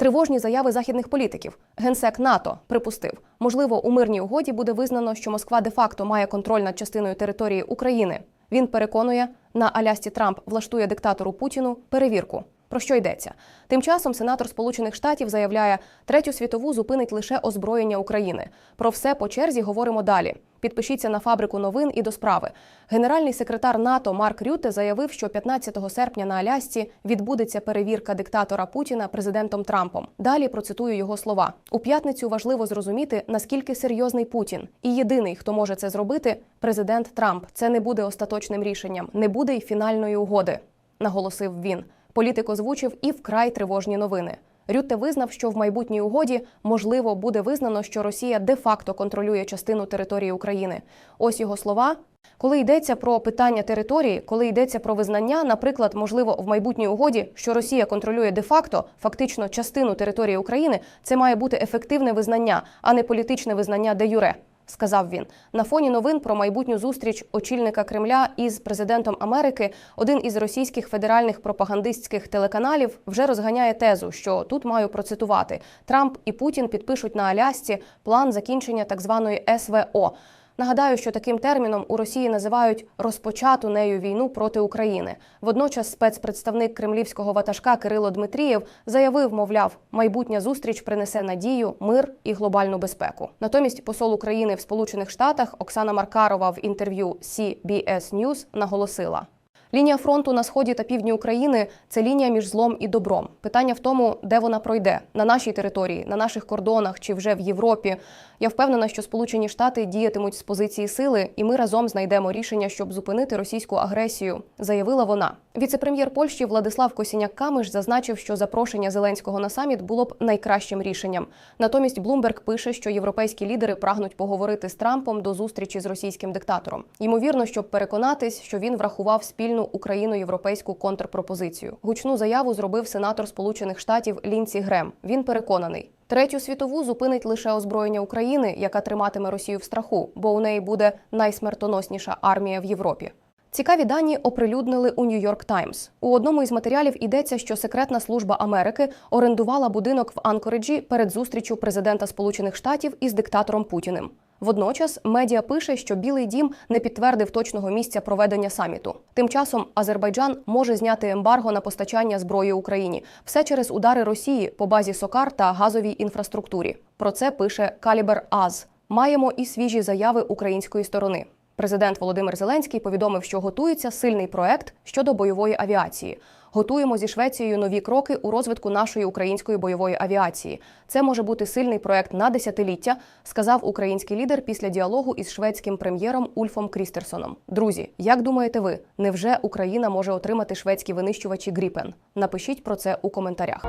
Тривожні заяви західних політиків. Генсек НАТО припустив, можливо, у мирній угоді буде визнано, що Москва де-факто має контроль над частиною території України. Він переконує, на Алясці Трамп влаштує диктатору Путіну перевірку. Про що йдеться? Тим часом сенатор Сполучених Штатів заявляє, третю світову зупинить лише озброєння України. Про все по черзі говоримо далі. Підпишіться на фабрику новин і до справи. Генеральний секретар НАТО Марк Рюте заявив, що 15 серпня на Алясці відбудеться перевірка диктатора Путіна президентом Трампом. Далі процитую його слова: у п'ятницю важливо зрозуміти, наскільки серйозний Путін, і єдиний, хто може це зробити, президент Трамп. Це не буде остаточним рішенням, не буде й фінальної угоди, наголосив він. Політик озвучив і вкрай тривожні новини. Рютте визнав, що в майбутній угоді можливо буде визнано, що Росія де-факто контролює частину території України. Ось його слова. Коли йдеться про питання території, коли йдеться про визнання, наприклад, можливо, в майбутній угоді, що Росія контролює де-факто фактично частину території України, це має бути ефективне визнання, а не політичне визнання де юре. Сказав він на фоні новин про майбутню зустріч очільника Кремля із президентом Америки. Один із російських федеральних пропагандистських телеканалів вже розганяє тезу, що тут маю процитувати: Трамп і Путін підпишуть на Алясці план закінчення так званої СВО. Нагадаю, що таким терміном у Росії називають розпочату нею війну проти України. Водночас спецпредставник кремлівського ватажка Кирило Дмитрієв заявив, мовляв, майбутня зустріч принесе надію, мир і глобальну безпеку. Натомість посол України в Сполучених Штатах Оксана Маркарова в інтерв'ю CBS News наголосила. Лінія фронту на сході та півдні України це лінія між злом і добром. Питання в тому, де вона пройде на нашій території, на наших кордонах чи вже в Європі. Я впевнена, що Сполучені Штати діятимуть з позиції сили, і ми разом знайдемо рішення, щоб зупинити російську агресію, заявила вона. Віце-прем'єр Польщі Владислав Косіняк Камиш зазначив, що запрошення Зеленського на саміт було б найкращим рішенням. Натомість Блумберг пише, що європейські лідери прагнуть поговорити з Трампом до зустрічі з російським диктатором. Ймовірно, щоб переконатись, що він врахував спільну україно-європейську контрпропозицію. Гучну заяву зробив сенатор Сполучених Штатів Лінці Грем. Він переконаний. Третю світову зупинить лише озброєння України, яка триматиме Росію в страху, бо у неї буде найсмертоносніша армія в Європі. Цікаві дані оприлюднили у Нью-Йорк Таймс. У одному із матеріалів йдеться, що секретна служба Америки орендувала будинок в Анкориджі перед зустрічю президента Сполучених Штатів із диктатором Путіним. Водночас медіа пише, що Білий Дім не підтвердив точного місця проведення саміту. Тим часом Азербайджан може зняти ембарго на постачання зброї Україні все через удари Росії по базі Сокар та газовій інфраструктурі. Про це пише Калібер Аз. Маємо і свіжі заяви української сторони. Президент Володимир Зеленський повідомив, що готується сильний проект щодо бойової авіації. Готуємо зі Швецією нові кроки у розвитку нашої української бойової авіації. Це може бути сильний проект на десятиліття, сказав український лідер після діалогу із шведським прем'єром Ульфом Крістерсоном. Друзі, як думаєте ви, невже Україна може отримати шведські винищувачі Гріпен? Напишіть про це у коментарях.